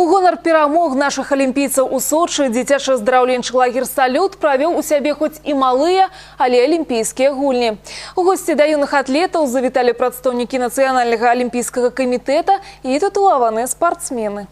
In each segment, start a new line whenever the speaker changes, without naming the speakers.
У гонар перамог наших алімпійцаў у Сочы дзіцячы здраўленчы лагер салют правёў у сябе хоць і малыя, але алімпійскія гульні. У госці да юных атлетаў завіталі прадстаўнікі нацыянальнага алімпійскага камітэта і тытулаваныя спартсмены.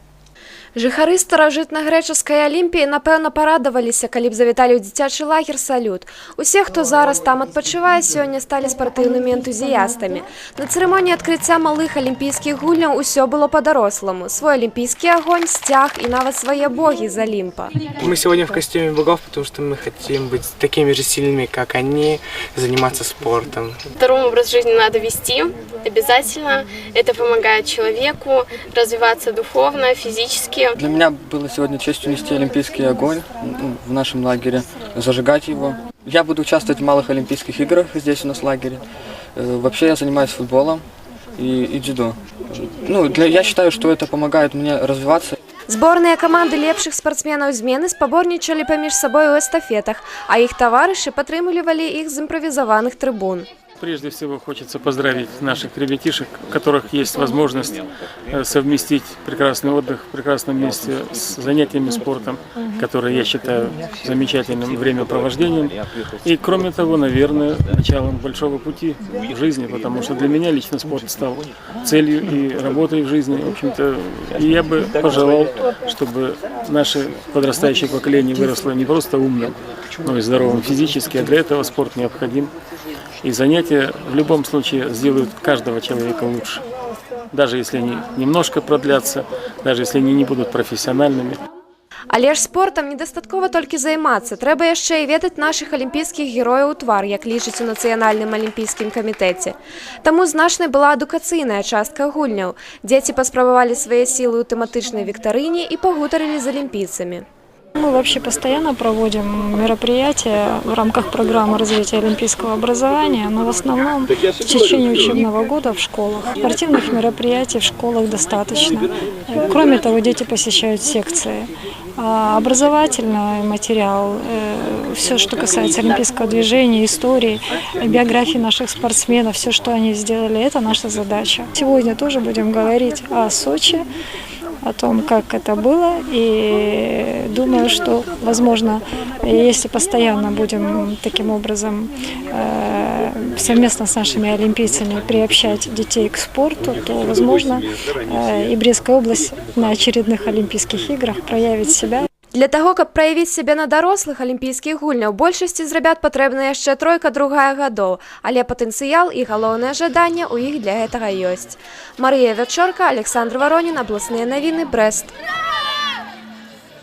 Жыхары старажытна-грэчаскай алімпіі напэўна парадаваліся, калі б завіталі ў дзіцячы лагер салют. Усе, хто зараз там адпачывае, сёння сталі спартыўнымі энтузіястамі. На цырымоніі адкрыцця малых алімпійскіх гульняў усё было па-даросламу. Свой алімпійскі агонь, сцяг і нават свае богі з алімпа.
Мы сегодня в костюме богов, потому что мы хотим быть такими же сильными, как они, заниматься спортом.
Здоровый образ жизни надо вести обязательно. Это помогает человеку развиваться духовно, физически.
Для меня было сегодня честью нести олимпийский огонь ну, в нашем лагере, зажигать его. Я буду участвовать в малых олимпийских играх здесь у нас в лагере. Э, Вообще я занимаюсь футболом и, и дзюдо. Ну, для, я считаю, что это помогает мне развиваться.
Зборныя каманды лепшых спартсменаў змены спаборнічалі паміж сабой у эстафетах, а іх таварышы падтрымлівалі іх з імправізаваных трыбун.
Прежде всего хочется поздравить наших ребятишек, у которых есть возможность э, совместить прекрасный отдых в прекрасном месте с занятиями спортом, которые я считаю замечательным времяпровождением. И кроме того, наверное, началом большого пути в жизни, потому что для меня лично спорт стал целью и работой в жизни. В общем-то, и я бы пожелал, чтобы наше подрастающее поколение выросло не просто умным, но и здоровым физически, а для этого спорт необходим. И занятия в любом случае сделают каждого человека лучше. Даже если они немножко продлятся, даже если они не будут профессиональными.
Але ж спортам недастаткова толькі займацца. Трэба яшчэ і ведаць нашых алімпійскіх герояў у твар, як лічыць у нацыянальным алімпійскім камітэце. Таму значнай была адукацыйная частка гульняў. Дзеці паспрабавалі свае сілы ў тэматычнай віктарыне і пагутарылі з алімпійцамі.
Мы вообще постоянно проводим мероприятия в рамках программы развития олимпийского образования, но в основном в течение учебного года в школах. Спортивных мероприятий в школах достаточно. Кроме того, дети посещают секции. А Образовательный материал, все, что касается олимпийского движения, истории, биографии наших спортсменов, все, что они сделали, это наша задача. Сегодня тоже будем говорить о Сочи, о том, как это было. И думаю, что, возможно, если постоянно будем таким образом э, совместно с нашими олимпийцами приобщать детей к спорту, то, возможно, э, и Брестская область на очередных Олимпийских играх проявит себя.
Для таго, каб праявіць сябе на дарослых алімпійскіх гульняў, большасці з рабят патрэбна яшчэ тройка другая гадоў, але патэнцыял і галоўнае жаданне ў іх для гэтага ёсць. Марыя Вячорка, Александр Варонін, абласныя навіны, Брэст.